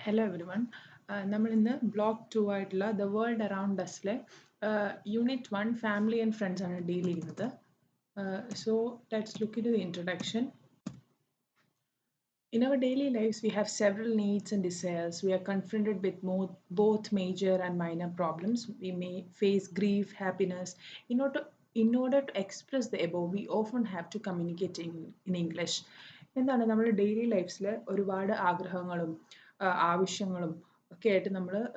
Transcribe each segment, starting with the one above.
Hello everyone നമ്മൾ ഇന്ന് block two ആയിട്ടുള്ള the world around ഡസ്റ്റിലെ unit one family and friends ആണ് ഡീൽ ചെയ്യുന്നത്. So let's look into the introduction in our daily life we have several needs and desires we are confronted with മോ both major and minor problems we may face grief happiness in order to express the above we often have to communicate in English എന്താണ് നമ്മുടെ daily ലൈഫ്സിൽ ഒരുപാട് ആഗ്രഹങ്ങളും ആവശ്യങ്ങളും ഒക്കെ ആയിട്ട് നമ്മൾ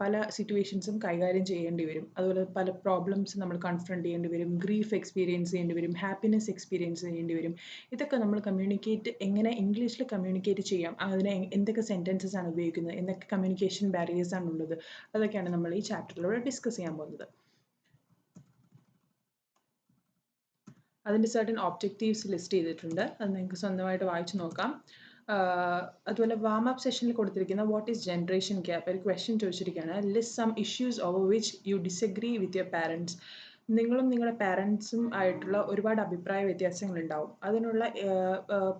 പല സിറ്റുവേഷൻസും കൈകാര്യം ചെയ്യേണ്ടി വരും. അതുപോലെ പല പ്രോബ്ലംസ് നമ്മൾ കൺഫ്രണ്ട് ചെയ്യേണ്ടി വരും. ഗ്രീഫ് എക്സ്പീരിയൻസ് ചെയ്യേണ്ടി വരും. ഹാപ്പിനെസ് എക്സ്പീരിയൻസ് ചെയ്യേണ്ടി വരും. ഇതൊക്കെ നമ്മൾ കമ്മ്യൂണിക്കേറ്റ് എങ്ങനെ ഇംഗ്ലീഷിൽ കമ്മ്യൂണിക്കേറ്റ് ചെയ്യാം? അതിന് എന്തൊക്കെ സെന്റൻസസ് ആണ് ഉപയോഗിക്കുന്നത്? എന്തൊക്കെ കമ്മ്യൂണിക്കേഷൻ ബാരിയേഴ്സ് ആണ് ഉള്ളത്? അതൊക്കെയാണ് നമ്മൾ ഈ ചാപ്റ്ററിലൂടെ ഡിസ്കസ് ചെയ്യാൻ പോകുന്നത്. അതിന്റെ സർട്ടൻ ഒബ്ജക്റ്റീവ്സ് ലിസ്റ്റ് ചെയ്തിട്ടുണ്ട്. അത് നിങ്ങൾക്ക് സ്വന്തമായിട്ട് വായിച്ചു നോക്കാം. അതുപോലെ വാം അപ്പ് സെഷനിൽ കൊടുത്തിരിക്കുന്ന വാട്ട് ഈസ് ജനറേഷൻ ഗ്യാപ്പ് ഒരു question ചോദിച്ചിരിക്കുകയാണ്. List some issues over which you disagree with your parents നിങ്ങളും നിങ്ങളുടെ പാരൻസും ആയിട്ടുള്ള ഒരുപാട് അഭിപ്രായ വ്യത്യാസങ്ങൾ ഉണ്ടാവും അതിനുള്ള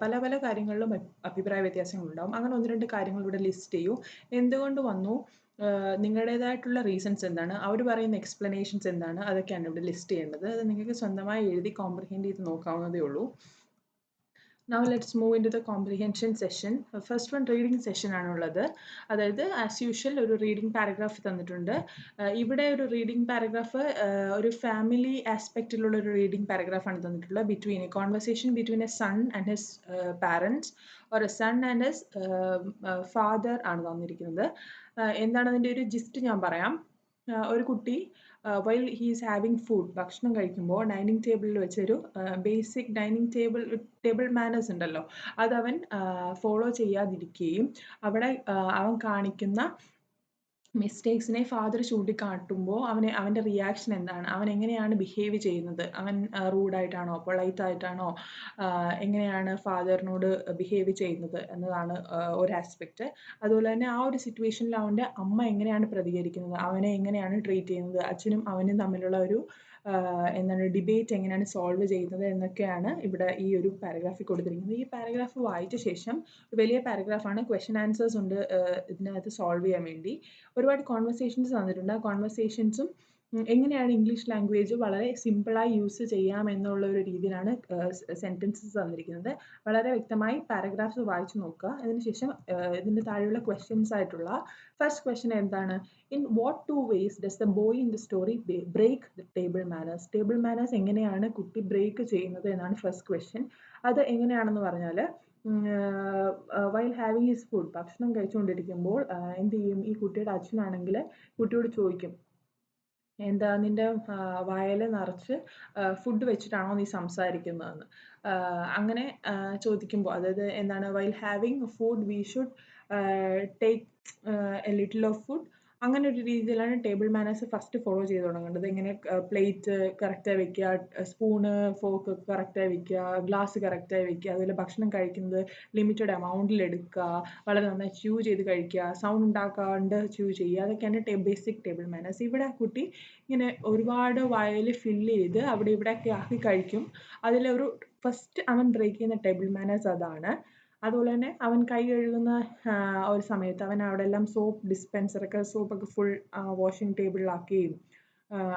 പല പല കാര്യങ്ങളിലും അഭിപ്രായ വ്യത്യാസങ്ങൾ ഉണ്ടാവും അങ്ങനെ ഒന്ന് രണ്ട് കാര്യങ്ങൾ ഇവിടെ ലിസ്റ്റ് ചെയ്യൂ. എന്തുകൊണ്ട് വന്നു? നിങ്ങളുടേതായിട്ടുള്ള റീസൺസ് എന്താണ്? അവർ പറയുന്ന എക്സ്പ്ലനേഷൻസ് എന്താണ്? അതൊക്കെയാണ് ഇവിടെ ലിസ്റ്റ് ചെയ്യേണ്ടത്. അത് നിങ്ങൾക്ക് സ്വന്തമായി എഴുതി കോംപ്രിഹെൻഡ് ചെയ്ത് നോക്കാവുന്നതേ ഉള്ളൂ. Now let's move into the comprehension session first one reading session ആണുള്ളത് അതായത് ആസ് യൂഷ്വൽ ഒരു റീഡിംഗ് പാരഗ്രാഫ് തന്നിട്ടുണ്ട്. ഇവിടെ ഒരു റീഡിംഗ് പാരഗ്രാഫ് ഒരു ഫാമിലി ആസ്പെക്റ്റിലുള്ള ഒരു റീഡിംഗ് പാരഗ്രാഫാണ് തന്നിട്ടുള്ളത്. Between a conversation between a son and his parents or a son and his father ആണ് തന്നിരിക്കുന്നത്. എന്താണ് അതിന്റെ ഒരു ജിസ്റ്റ് ഞാൻ പറയാം. ഒരു കുട്ടി while he is having food ഭക്ഷണം കഴിക്കുമ്പോൾ ഡൈനിങ് ടേബിളിൽ വെച്ചൊരു basic dining table table manners ഉണ്ടല്ലോ. അതവൻ ഫോളോ ചെയ്യാതിരിക്കുകയും അവിടെ അവൻ കാണിക്കുന്ന മിസ്റ്റേക്സിനെ ഫാദർ ചൂണ്ടിക്കാട്ടുമ്പോൾ അവന് അവന്റെ റിയാക്ഷൻ എന്താണ്? അവൻ എങ്ങനെയാണ് ബിഹേവ് ചെയ്യുന്നത്? അവൻ റൂഡായിട്ടാണോ പൊളൈറ്റ് ആയിട്ടാണോ? എങ്ങനെയാണ് ഫാദറിനോട് ബിഹേവ് ചെയ്യുന്നത് എന്നതാണ് ഒരു ആസ്പെക്റ്റ് അതുപോലെ തന്നെ ആ ഒരു സിറ്റുവേഷനിൽ അവന്റെ അമ്മ എങ്ങനെയാണ് പ്രതികരിക്കുന്നത്? അവനെ എങ്ങനെയാണ് ട്രീറ്റ് ചെയ്യുന്നത്? അച്ഛനും അവനും തമ്മിലുള്ള ഒരു എന്താണ് ഡിബേറ്റ് എങ്ങനെയാണ് സോൾവ് ചെയ്യുന്നത് എന്നൊക്കെയാണ് ഇവിടെ ഈ ഒരു പാരഗ്രാഫിൽ കൊടുത്തിരിക്കുന്നത്. ഈ പാരഗ്രാഫ് വായിച്ച ശേഷം വലിയ പാരഗ്രാഫാണ് ക്വസ്റ്റ്യൻ ആൻസേഴ്സ് ഉണ്ട് ഇതിനകത്ത് സോൾവ് ചെയ്യാൻ വേണ്ടി. ഒരുപാട് കോൺവെർസേഷൻസ് തന്നിട്ടുണ്ട്. ആ കോൺവെർസേഷൻസും എങ്ങനെയാണ് ഇംഗ്ലീഷ് ലാംഗ്വേജ് വളരെ സിമ്പിളായി യൂസ് ചെയ്യാം എന്നുള്ള ഒരു രീതിയിലാണ് സെന്റൻസസ് തന്നിരിക്കുന്നത്. വളരെ വ്യക്തമായി പാരഗ്രാഫ്സ് വായിച്ചു നോക്കുക. അതിനുശേഷം ഇതിന്റെ താഴെയുള്ള ക്വസ്റ്റ്യൻസ് ആയിട്ടുള്ള ഫസ്റ്റ് ക്വസ്റ്റ്യൻ എന്താണ്? In what two ways does the boy in the story break the table manners table manners എങ്ങനെയാണ് കുട്ടി ബ്രേക്ക് ചെയ്യുന്നത് എന്നാണ് ഫസ്റ്റ് ക്വസ്റ്റ്യൻ അത് എങ്ങനെയാണെന്ന് പറഞ്ഞാൽ വൈൽ ഹാവിങ് ഹിസ് ഫുഡ് ഭക്ഷണം കഴിച്ചുകൊണ്ടിരിക്കുമ്പോൾ എന്ത് ചെയ്യും? ഈ കുട്ടിയുടെ അച്ഛനാണെങ്കിൽ കുട്ടിയോട് ചോദിക്കും എന്താ നിന്റെ വായിൽ നിറച്ച് ഫുഡ് വെച്ചിട്ടാണോ നീ സംസാരിക്കുന്നതെന്ന്. അങ്ങനെ ചോദിക്കുമ്പോൾ അതായത് എന്താണ് while having food we should take a little of food അങ്ങനെ ഒരു രീതിയിലാണ് ടേബിൾ മാനേഴ്സ് ഫസ്റ്റ് ഫോളോ ചെയ്ത് തുടങ്ങേണ്ടത്. ഇങ്ങനെ പ്ലേറ്റ് കറക്റ്റായി വെക്കുക സ്പൂണ് ഫോക്ക് കറക്റ്റായി വെക്കുക ഗ്ലാസ് കറക്റ്റായി വെക്കുക അതുപോലെ ഭക്ഷണം കഴിക്കുന്നത് ലിമിറ്റഡ് എമൗണ്ടിൽ എടുക്കുക വളരെ നന്നായി ച്യൂ ചെയ്ത് കഴിക്കുക സൗണ്ട് ഉണ്ടാക്കാണ്ട് ച്യൂ ചെയ്യുക. അതൊക്കെയാണ് ടേ ബേസിക് ടേബിൾ മാനേഴ്സ്. ഇവിടെ കുട്ടി ഇങ്ങനെ ഒരുപാട് വയൽ ഫില്ല് ചെയ്ത് അവിടെ ഇവിടെയൊക്കെ ആക്കി കഴിക്കും. അതിലൊരു ഫസ്റ്റ് അവൻ ബ്രേക്ക് ചെയ്യുന്ന ടേബിൾ മാനേഴ്സ് അതാണ്. അതുപോലെ തന്നെ അവൻ കൈ കഴുകുന്ന ഒരു സമയത്ത് അവൻ അവിടെ എല്ലാം സോപ്പ് ഡിസ്പെൻസറൊക്കെ സോപ്പൊക്കെ ഫുൾ വാഷിംഗ് ടേബിളിലാക്കുകയും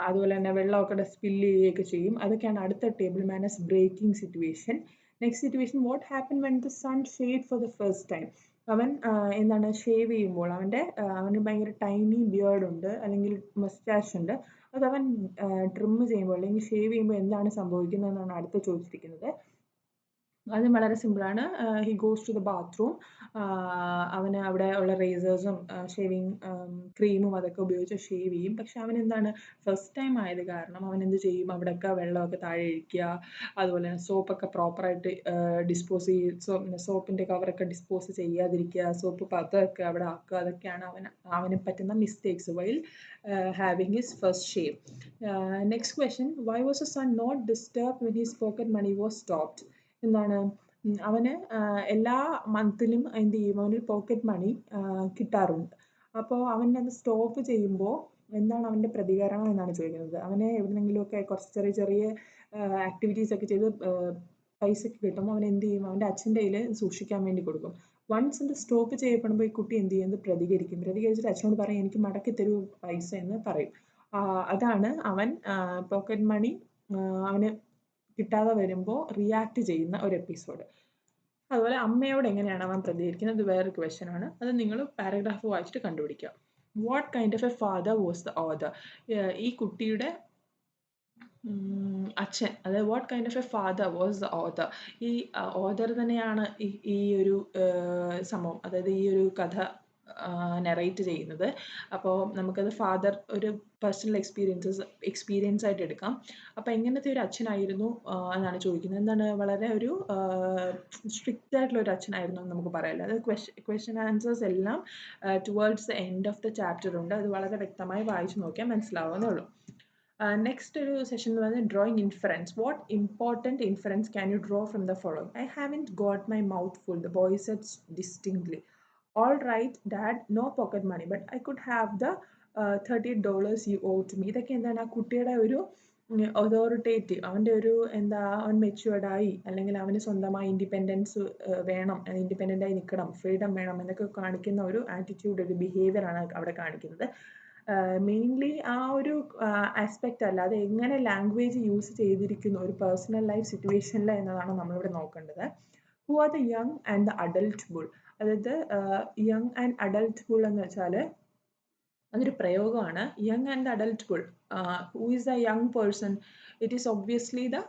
അതുപോലെ തന്നെ വെള്ളമൊക്കെ സ്പില്ല് ചെയ്യുകയൊക്കെ ചെയ്യും. അതൊക്കെയാണ് അടുത്ത table manners breaking situation next situation what happen when the son shaved for the first time അവൻ എന്താണ് ഷേവ് ചെയ്യുമ്പോൾ അവന്റെ അവന് ഭയങ്കര ടൈനി ബിയേർഡ് ഉണ്ട് അല്ലെങ്കിൽ മസ്റ്റാഷ് ഉണ്ട്. അത് അവൻ ട്രിം ചെയ്യുമ്പോൾ അല്ലെങ്കിൽ ഷേവ് ചെയ്യുമ്പോൾ എന്താണ് സംഭവിക്കുന്നത് എന്നാണ് അടുത്ത ചോദിച്ചിരിക്കുന്നത്. അത് വളരെ സിമ്പിളാണ് he goes to the bathroom അവന് അവിടെ ഉള്ള റേസേഴ്സും ഷേവിങ് ക്രീമും അതൊക്കെ ഉപയോഗിച്ച് ഷേവ് ചെയ്യും. പക്ഷെ അവൻ എന്താണ് ഫസ്റ്റ് ടൈം ആയത് കാരണം അവൻ എന്ത് ചെയ്യും? അവിടെയൊക്കെ വെള്ളമൊക്കെ താഴെ ഒഴിക്കുക അതുപോലെ തന്നെ സോപ്പൊക്കെ പ്രോപ്പറായിട്ട് ഡിസ്പോസ് ചെയ്ത് സോപ്പിന്റെ കവറൊക്കെ ഡിസ്പോസ് ചെയ്യാതിരിക്കുക. സോപ്പ് പതൊക്കെ അവിടെ ആക്കുക. അതൊക്കെയാണ് അവൻ അവന് പറ്റുന്ന mistakes while having his first shave next question why was a son not disturb when his pocket money was stopped എന്താണ് അവന് എല്ലാ മന്തിലും എന്ത് ചെയ്യും അവന് പോക്കറ്റ് മണി കിട്ടാറുണ്ട്. അപ്പോൾ അവൻ അത് സ്റ്റോപ്പ് ചെയ്യുമ്പോൾ എന്താണ് അവന്റെ പ്രതികരണം എന്നാണ് ചോദിക്കുന്നത്. അവന് എവിടെന്നെങ്കിലുമൊക്കെ കുറച്ച് ചെറിയ ചെറിയ ആക്ടിവിറ്റീസ് ഒക്കെ ചെയ്ത് പൈസയ്ക്ക് കിട്ടുമ്പോൾ അവൻ എന്ത് ചെയ്യും? അവന്റെ അച്ഛന്റെ കയ്യിൽ സൂക്ഷിക്കാൻ വേണ്ടി കൊടുക്കും. വൺസ് ഇത് സ്റ്റോപ്പ് ചെയ്യപ്പെടുമ്പോൾ ഈ കുട്ടി എന്ത് ചെയ്യും പ്രതികരിക്കും. പ്രതികരിച്ചിട്ട് അച്ഛനോട് പറയും എനിക്ക് മടക്കി തരൂ പൈസ എന്ന് പറയും. അതാണ് അവൻ പോക്കറ്റ് മണി അവന് കിട്ടാതെ വരുമ്പോൾ റിയാക്ട് ചെയ്യുന്ന ഒരു എപ്പിസോഡ് അതുപോലെ അമ്മയോട് എങ്ങനെയാണ് അവൻ പ്രതികരിക്കുന്നത്? വേറൊരു ക്വസ്റ്റ്യൻ ആണ്. അത് നിങ്ങൾ പാരഗ്രാഫ് വായിച്ചിട്ട് കണ്ടുപിടിക്കുക. What kind of a father was the author ഈ കുട്ടിയുടെ അച്ഛൻ അതായത് what kind of a father was the author ഈ ഓദർ തന്നെയാണ് ഈ ഈ ഒരു സംഭവം. അതായത് ഈ ഒരു കഥ നെറേറ്റ് ചെയ്യുന്നത്. അപ്പോൾ നമുക്കത് ഫാദർ ഒരു പേഴ്സണൽ എക്സ്പീരിയൻസസ് എക്സ്പീരിയൻസ് ആയിട്ട് എടുക്കാം. അപ്പോൾ എങ്ങനത്തെ ഒരു അച്ഛനായിരുന്നു എന്നാണ് ചോദിക്കുന്നത്. എന്താണ് വളരെ ഒരു സ്ട്രിക്റ്റ് ആയിട്ടുള്ള ഒരു അച്ഛനായിരുന്നു എന്ന് നമുക്ക് പറയാമല്ലോ അത് ക്വസ്റ്റ്യൻ ക്വസ്റ്റ്യൻ ആൻസേഴ്സ് എല്ലാം towards the end of the chapter ഉണ്ട്. അത് വളരെ വ്യക്തമായി വായിച്ചു നോക്കിയാൽ മനസ്സിലാവുന്നുള്ളൂ നെക്സ്റ്റ് ഒരു സെഷൻ എന്ന് പറയുന്നത് drawing inference what important inference can you draw from the following I have in got my mouth full the boys eats distinctly all right dad no pocket money but i could have the thirty dollars you owe to me ഇതൊക്കെ എന്താണ് ആ കുട്ടിയുടെ ഒരു authoritative അവന്റെ ഒരു എന്താ അവൻ മെച്യൂർഡായി അല്ലെങ്കിൽ അവന് സ്വന്തമായി ഇൻഡിപെൻഡൻസ് വേണം ഇൻഡിപെൻഡന്റ് ആയി നിൽക്കണം ഫ്രീഡം വേണം എന്നൊക്കെ കാണിക്കുന്ന ഒരു ആറ്റിറ്റ്യൂഡ് ഒരു ബിഹേവിയർ ആണ് അവിടെ കാണിക്കുന്നത്. മെയിൻലി ആ ഒരു ആസ്പെക്റ്റ് അല്ല അത് എങ്ങനെ ലാംഗ്വേജ് യൂസ് ചെയ്തിരിക്കുന്നു ഒരു പേഴ്സണൽ ലൈഫ് സിറ്റുവേഷനിൽ എന്നതാണ് നമ്മളിവിടെ നോക്കേണ്ടത്. Who are the young and the adult bull അതായത് യങ് ആൻഡ് അഡൾട്ട് ഹുൾ എന്ന് വെച്ചാൽ അതൊരു പ്രയോഗമാണ്. Young and adult bull who is a young person it is obviously the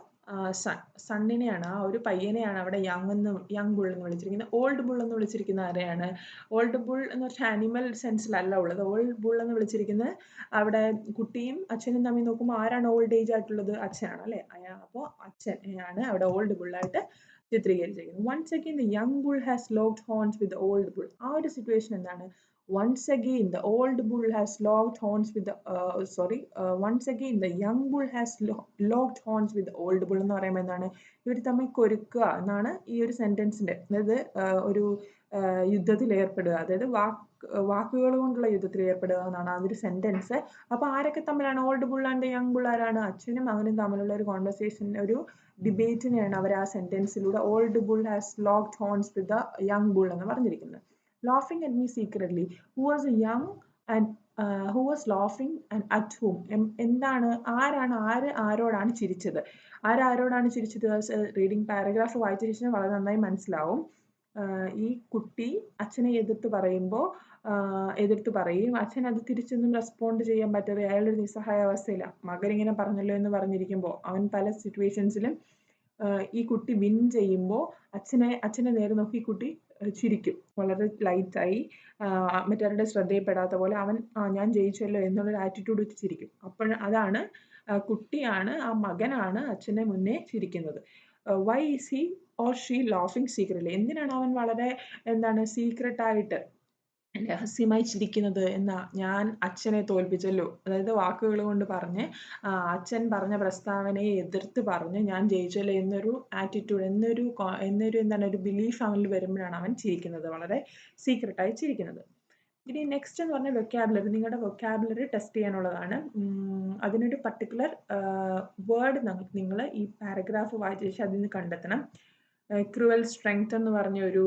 son സണ്ണിനെയാണ് ആ ഒരു പയ്യനെയാണ് അവിടെ യങ് എന്ന് യങ് ബുൾ എന്ന് വിളിച്ചിരിക്കുന്നത്. ഓൾഡ് ബുൾ എന്ന് വിളിച്ചിരിക്കുന്ന ആരെയാണ്? ഓൾഡ് ബുൾ എന്ന് വെച്ചാൽ ആനിമൽ സെൻസിലല്ല ഉള്ളത്. ഓൾഡ് ബുൾ എന്ന് വിളിച്ചിരിക്കുന്നത് അവിടെ കുട്ടിയും അച്ഛനും തമ്മിൽ നോക്കുമ്പോൾ ആരാണ് ഓൾഡ് ഏജ് ആയിട്ടുള്ളത്? അച്ഛനാണ് അല്ലേ? അപ്പോൾ അച്ഛനെയാണ് അവിടെ ഓൾഡ് ബുള്ളായിട്ട് ചിത്രീകരിച്ചിരിക്കുന്നത് once again the young bull has locked horns with old bull ആ ഒരു സിറ്റുവേഷൻ എന്താണ്? Once again the old bull has locked horns with sorry once again the young bull has young horns with old bull എന്ന് പറയുമ്പോൾ എന്താണ്? ഇവർ തമ്മിൽ കൊരുക്കുക എന്നാണ് ഈ ഒരു സെന്റൻസിന്റെ അതായത് ഒരു യുദ്ധത്തിൽ ഏർപ്പെടുക. അതായത് വാക്ക് വാക്കുകൾ കൊണ്ടുള്ള യുദ്ധത്തിൽ ഏർപ്പെടുക എന്നാണ് ആ ഒരു സെന്റൻസ് അപ്പോൾ ആരൊക്കെ തമ്മിലാണ്? Old bull and young bull ആരാണ്? അച്ഛനും മകനും തമ്മിലുള്ള ഒരു കോൺവെർസേഷൻ ഒരു ഡിബേറ്റിനെയാണ് അവർ ആ സെന്റൻസിലൂടെ old bull has locked horns with the young bull എന്ന് പറഞ്ഞിരിക്കുന്നത്. Laughing at me secretly who was a young and who was laughing and at whom എന്താണ് ആരാണ് ആര് ആരോടാണ് ചിരിച്ചത്? ആരാരോടാണ് ചിരിച്ചത്? റീഡിംഗ് പാരഗ്രാഫ് വായിച്ചിരിച്ചാൽ വളരെ നന്നായി മനസ്സിലാവും. ഈ കുട്ടി അച്ഛനെ എതിർത്ത് പറയുമ്പോൾ എതിർത്ത് പറയും അച്ഛൻ അത് തിരിച്ചൊന്നും റെസ്പോണ്ട് ചെയ്യാൻ പറ്റാതെ അയാളൊരു നിസ്സഹായ അവസ്ഥയിലാണ് മകൻ ഇങ്ങനെ പറഞ്ഞല്ലോ എന്ന് പറഞ്ഞിരിക്കുമ്പോൾ അവൻ പല സിറ്റുവേഷൻസിലും ഈ കുട്ടി വിൻ ചെയ്യുമ്പോൾ അച്ഛനെ അച്ഛനെ നേരെ നോക്കി കുട്ടി ചിരിക്കും. വളരെ ലൈറ്റായി മറ്റവരുടെ ശ്രദ്ധയിൽപ്പെടാത്ത പോലെ അവൻ ഞാൻ ജയിച്ചല്ലോ എന്നുള്ളൊരു ആറ്റിറ്റ്യൂഡ് വെച്ച് ചിരിക്കും. അപ്പോൾ അതാണ് കുട്ടിയാണ് ആ മകനാണ് അച്ഛനെ മുന്നേ ചിരിക്കുന്നത്. Why is he or she ലോഫിങ് secretly എന്തിനാണ് അവൻ വളരെ എന്താണ് സീക്രട്ടായിട്ട് രഹസ്യമായി ചിരിക്കുന്നത് എന്നാ ഞാൻ അച്ഛനെ തോൽപ്പിച്ചല്ലോ. അതായത് വാക്കുകൾ കൊണ്ട് പറഞ്ഞ് അച്ഛൻ പറഞ്ഞ പ്രസ്താവനയെ എതിർത്ത് പറഞ്ഞ് ഞാൻ ജയിച്ചല്ലോ എന്നൊരു ആറ്റിറ്റ്യൂഡ് എന്നൊരു എന്നൊരു എന്താണ് ഒരു ബിലീഫ് അവനിൽ വരുമ്പോഴാണ് അവൻ ചിരിക്കുന്നത് വളരെ സീക്രട്ടായി ചിരിക്കുന്നത്. ഇനി നെക്സ്റ്റ് എന്ന് പറഞ്ഞാൽ വൊക്കാബുലറി നിങ്ങളുടെ വൊക്കാബുലറി ടെസ്റ്റ് ചെയ്യാനുള്ളതാണ്. അതിനൊരു പർട്ടിക്കുലർ വേർഡ് നിങ്ങൾ ഈ പാരഗ്രാഫ് വായിച്ച ശേഷം അതിൽ നിന്ന് കണ്ടെത്തണം. ക്രുവൽ സ്ട്രെങ്ത് എന്ന് പറഞ്ഞ ഒരു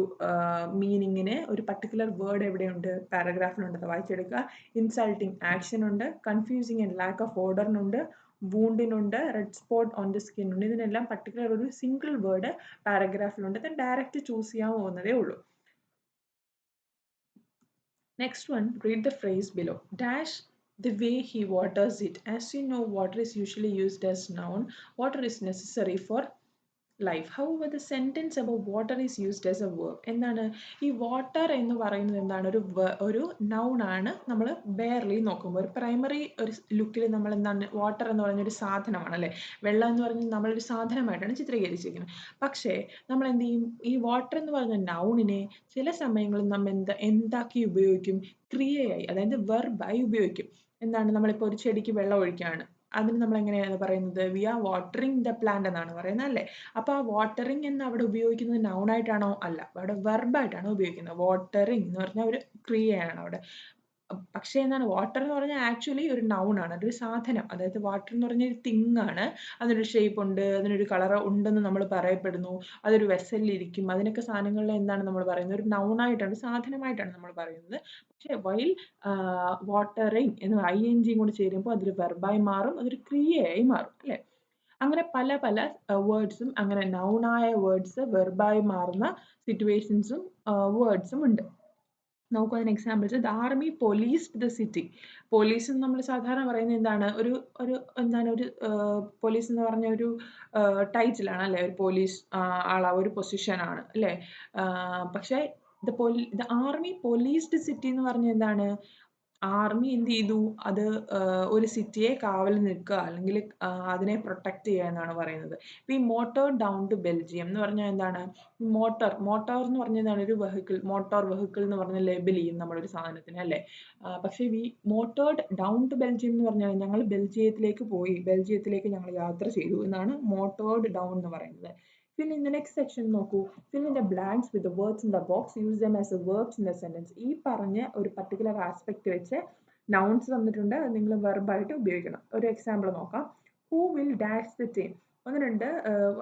മീനിങ്ങിനെ ഒരു പർട്ടിക്കുലർ വേർഡ് എവിടെയുണ്ട്? പാരഗ്രാഫിലുണ്ട്. അത് വായിച്ചെടുക്കുക. ഇൻസൾട്ടിങ്. ആക്ഷൻ ഉണ്ട്. കൺഫ്യൂസിങ് ആൻഡ് ലാക്ക് ഓഫ് ഓർഡറിനുണ്ട് വൂണ്ടിനുണ്ട് red spot on the skin ഉണ്ട് ഇതിനെല്ലാം പർട്ടിക്കുലർ ഒരു സിംഗിൾ വേർഡ് പാരഗ്രാഫിലുണ്ട്. ദെൻ ഡയറക്റ്റ് ചൂസ് ചെയ്യാൻ പോകുന്നതേ ഉള്ളൂ. Next one read the phrase below dash the way he waters it. As you know, water is usually used as noun. Water is necessary for life how the sentence about water is used as a verb എന്താണ്? ഈ water എന്ന് പറയുന്നത് എന്താണ്? ഒരു ഒരു noun ആണ് നമ്മൾ barely നോക്കുമ്പോൾ. ഒരു പ്രൈമറി ഒരു ലുക്കിൽ നമ്മൾ എന്താണ്? വാട്ടർ എന്ന് ഒരു സാധനമാണ് അല്ലേ? വെള്ളം എന്ന് പറഞ്ഞാൽ നമ്മളൊരു സാധനമായിട്ടാണ് ചിത്രീകരിച്ചിരിക്കുന്നത്. പക്ഷേ നമ്മൾ എന്ത് ചെയ്യും? ഈ വാട്ടർ എന്ന് പറയുന്ന നൗണിനെ ചില സമയങ്ങളിൽ നമ്മൾ എന്താ എന്താക്കി ഉപയോഗിക്കും? ക്രിയയായി അതായത് വെർബായി ഉപയോഗിക്കും. എന്താണ്? നമ്മളിപ്പോൾ ഒരു ചെടിക്ക് വെള്ളം ഒഴിക്കുകയാണ്. അതിന് നമ്മൾ എങ്ങനെയാണ് പറയുന്നത്? We are watering the plant എന്നാണ് പറയുന്നത് അല്ലേ? അപ്പോൾ ആ വാട്ടറിങ് എന്ന് അവിടെ ഉപയോഗിക്കുന്നത് നൗണായിട്ടാണോ അല്ല അവിടെ വെർബായിട്ടാണ് ഉപയോഗിക്കുന്നത്. വാട്ടറിങ് എന്ന് പറഞ്ഞാൽ ഒരു ക്രിയയാണ് അവിടെ. പക്ഷേ എന്താണ് വാട്ടർ എന്ന് പറഞ്ഞാൽ ആക്ച്വലി ഒരു നൗൺ ആണ് അതൊരു സാധനം. അതായത് വാട്ടർ എന്ന് പറഞ്ഞ ഒരു തിങ് ആണ്. അതിനൊരു ഷേപ്പ് ഉണ്ട് അതിനൊരു കളർ ഉണ്ടെന്ന് നമ്മൾ പറയപ്പെടുന്നു. അതൊരു വെസലിലിരിക്കും അതിനൊക്കെ സാധനങ്ങളിൽ എന്താണ് നമ്മൾ പറയുന്നത്? ഒരു നൗണായിട്ടാണ് സാധനമായിട്ടാണ് നമ്മൾ പറയുന്നത്. പക്ഷേ വൈൽ വാട്ടറിങ് എന്ന് ഐ എൻ ജിയും കൂടി ചേരുമ്പോൾ അതൊരു വെർബായി മാറും അതൊരു ക്രിയയായി മാറും അല്ലേ? അങ്ങനെ പല പല വേർഡ്സും അങ്ങനെ നൗണായ വേർഡ്സ് വെർബായി മാറുന്ന സിറ്റുവേഷൻസും വേർഡ്സും ഉണ്ട്. നമുക്ക് അതിന് examples the army police the city police എന്ന് നമ്മൾ സാധാരണ പറയുന്നത് എന്താണ്? ഒരു ഒരു എന്താണ്? ഒരു പോലീസ് എന്ന് പറഞ്ഞ ഒരു ടൈറ്റിലാണ് അല്ലേ? ഒരു പോലീസ് ആളാ ഒരു പൊസിഷനാണ് അല്ലേ? പക്ഷേ ദ പോലീ ദ ആർമി പോലീസ്ഡ് സിറ്റി എന്ന് പറഞ്ഞ എന്താണ്? ആർമി എന്ത് ചെയ്തു? അത് ഒരു സിറ്റിയെ കാവൽ നിൽക്കുക അല്ലെങ്കിൽ അതിനെ പ്രൊട്ടക്ട് ചെയ്യുക എന്നാണ് പറയുന്നത്. ഇപ്പം ഈ മോട്ടോർ ഡൗൺ ടു ബെൽജിയം എന്ന് പറഞ്ഞാൽ എന്താണ്? മോട്ടോർ മോട്ടോർ എന്ന് പറഞ്ഞതാണ് ഒരു വെഹിക്കിൾ മോട്ടോർ വെഹിക്കിൾ എന്ന് പറഞ്ഞ ലേബൽ ചെയ്യും നമ്മളൊരു സാധനത്തിന് അല്ലേ? പക്ഷേ ഈ മോട്ടോർഡ് ഡൗൺ ടു ബെൽജിയം എന്ന് പറഞ്ഞാൽ ഞങ്ങൾ ബെൽജിയത്തിലേക്ക് പോയി ബെൽജിയത്തിലേക്ക് ഞങ്ങൾ യാത്ര ചെയ്തു എന്നാണ് മോട്ടോർഡ് ഡൗൺ എന്ന് പറയുന്നത്. Fill in the next section നോക്കൂ. Fill in the blanks with the words in the box. Use them as a verbs in the sentence. ഈ പറഞ്ഞ ഒരു പർട്ടിക്കുലർ ആസ്പെക്റ്റ് വെച്ച് നൗൺസ് തന്നിട്ടുണ്ട് നിങ്ങൾ വെർബായിട്ട് ഉപയോഗിക്കണം. ഒരു എക്സാമ്പിൾ നോക്കാം. Who will dash the team ഒന്ന് രണ്ട്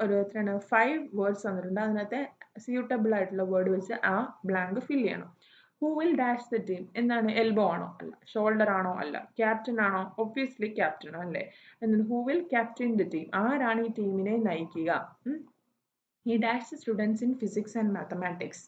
ഒരു എത്രയാണ് ഫൈവ് വേർഡ്സ് തന്നിട്ടുണ്ട് അതിനകത്തെ സ്യൂട്ടബിൾ ആയിട്ടുള്ള വേർഡ് വെച്ച് ആ ബ്ലാങ്ക് ഫിൽ ചെയ്യണം. Who will dash the team എന്താണ്? എൽബോ ആണോ? അല്ല. ഷോൾഡർ ആണോ? അല്ല. ക്യാപ്റ്റൻ ആണോ? ഒബ്വിയസ്ലി ക്യാപ്റ്റൻ അല്ലേ? എന്നിട്ട് who will captain the team ആരാണ് ഈ ടീമിനെ നയിക്കുക? He dashed the students in physics and mathematics.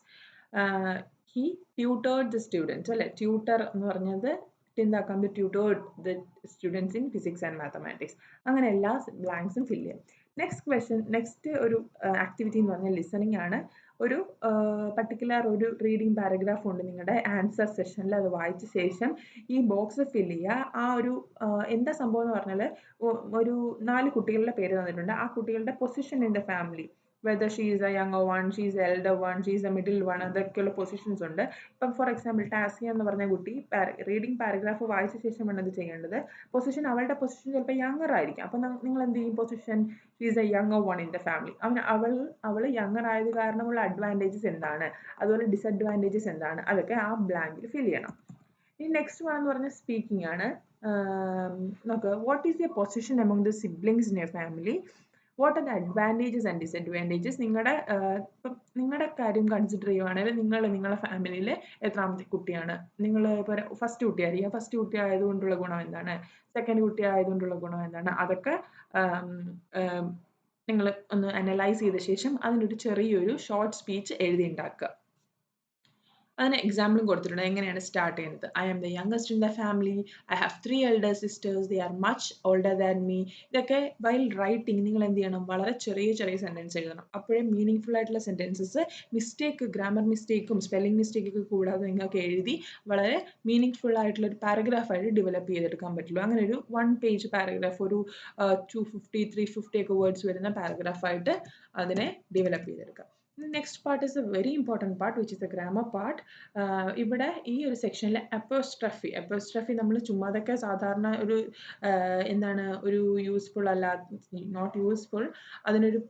Uh, he tutored the students അല്ലെ? Tutor എന്ന് പറഞ്ഞത് എന്താക്കാം the tutored the students in physics and mathematics. അങ്ങനെ എല്ലാ ബ്ലാങ്ക്സും ഫിൽ ചെയ്യാം. നെക്സ്റ്റ് ക്വസ്റ്റ്യൻ നെക്സ്റ്റ് ഒരു ആക്ടിവിറ്റി എന്ന് പറഞ്ഞാൽ ലിസണിങ് ആണ്. ഒരു പർട്ടിക്കുലർ ഒരു റീഡിംഗ് പാരഗ്രാഫ് ഉണ്ട് നിങ്ങളുടെ ആൻസർ സെഷനിൽ അത് വായിച്ച ശേഷം ഈ ബോക്സ് ഫിൽ ചെയ്യുക. ആ ഒരു എന്താ സംഭവം എന്ന് പറഞ്ഞാൽ ഒരു നാല് കുട്ടികളുടെ പേര് തന്നിട്ടുണ്ട്. ആ കുട്ടികളുടെ position in the family whether she is a younger one she is elder one she is a middle one അതൊക്കെയുള്ള positions ഉണ്ട്. ഇപ്പം ഫോർ എക്സാമ്പിൾ ടാസിയ എന്ന് പറഞ്ഞ കുട്ടി റീഡിംഗ് പാരഗ്രാഫ് വായിച്ച ശേഷമാണ് അത് ചെയ്യേണ്ടത്. പൊസിഷൻ അവളുടെ പൊസിഷൻ ചിലപ്പോൾ യങ്ങർ ആയിരിക്കും. അപ്പം നിങ്ങൾ എന്ത് ചെയ്യും? Position she is a younger one in the family അവൻ അവൾ അവൾ യങ്ങർ ആയത് കാരണമുള്ള അഡ്വാന്റേജസ് എന്താണ്? അതുപോലെ ഡിസഡ്വാന്റേജസ് എന്താണ്? അതൊക്കെ ആ ബ്ലാങ്കിൽ ഫിൽ ചെയ്യണം. ഇനി നെക്സ്റ്റ് വൺ എന്ന് പറഞ്ഞാൽ സ്പീക്കിംഗ് ആണ്. നോക്ക് what is a position among the siblings in a family what are advantages and disadvantages നിങ്ങളുടെ ഇപ്പം നിങ്ങളുടെ കാര്യം കൺസിഡർ ചെയ്യുവാണെങ്കിൽ നിങ്ങൾ നിങ്ങളുടെ ഫാമിലിയിൽ എത്രാമത്തെ കുട്ടിയാണ്? നിങ്ങൾ ഫസ്റ്റ് കുട്ടിയായിരിക്കും. ഫസ്റ്റ് കുട്ടി ആയതുകൊണ്ടുള്ള ഗുണം എന്താണ്? സെക്കൻഡ് കുട്ടി ആയതുകൊണ്ടുള്ള ഗുണം എന്താണ്? അതൊക്കെ നിങ്ങൾ ഒന്ന് അനലൈസ് ചെയ്ത ശേഷം അതിനൊരു ചെറിയൊരു ഷോർട്ട് സ്പീച്ച് എഴുതി ഉണ്ടാക്കുക അതിന് എക്സാമ്പിളും കൊടുത്തിട്ടുണ്ട്. എങ്ങനെയാണ് സ്റ്റാർട്ട് ചെയ്യുന്നത്? I am the youngest in the family I have three elder sisters they are much older than me ഇതൊക്കെ വൈൽ റൈറ്റിംഗ് നിങ്ങൾ എന്ത് ചെയ്യണം? വളരെ ചെറിയ ചെറിയ സെന്റൻസ് എഴുതണം. അപ്പോഴേ മീനിങ് ആയിട്ടുള്ള സെന്റൻസസ് മിസ്റ്റേക്ക് ഗ്രാമർ മിസ്റ്റേക്കും സ്പെല്ലിംഗ് മിസ്റ്റേക്കൊക്കെ കൂടാതെ നിങ്ങൾക്ക് എഴുതി വളരെ മീനിങ് ഫുൾ ആയിട്ടുള്ള ഒരു പാരഗ്രാഫായിട്ട് ഡെവലപ്പ് ചെയ്തെടുക്കാൻ പറ്റുള്ളൂ. അങ്ങനെ ഒരു വൺ പേജ് പാരഗ്രാഫ് ഒരു ടു ഫിഫ്റ്റി ത്രീ ഫിഫ്റ്റി ഒക്കെ വേർഡ്സ് വരുന്ന പാരഗ്രാഫായിട്ട് അതിനെ ഡെവലപ്പ് ചെയ്തെടുക്കാം. Next part is a very important part which is a grammar part ഇവിടെ ഈ ഒരു സെക്ഷനിൽ അപ്പോസ്ട്രഫി അപ്പോസ്ട്രഫി നമ്മൾ ചുമ്മാതൊക്കെ സാധാരണ ഒരു എന്താണ് ഒരു യൂസ്ഫുൾ അല്ല നോട്ട് യൂസ്ഫുൾ അതിനൊരു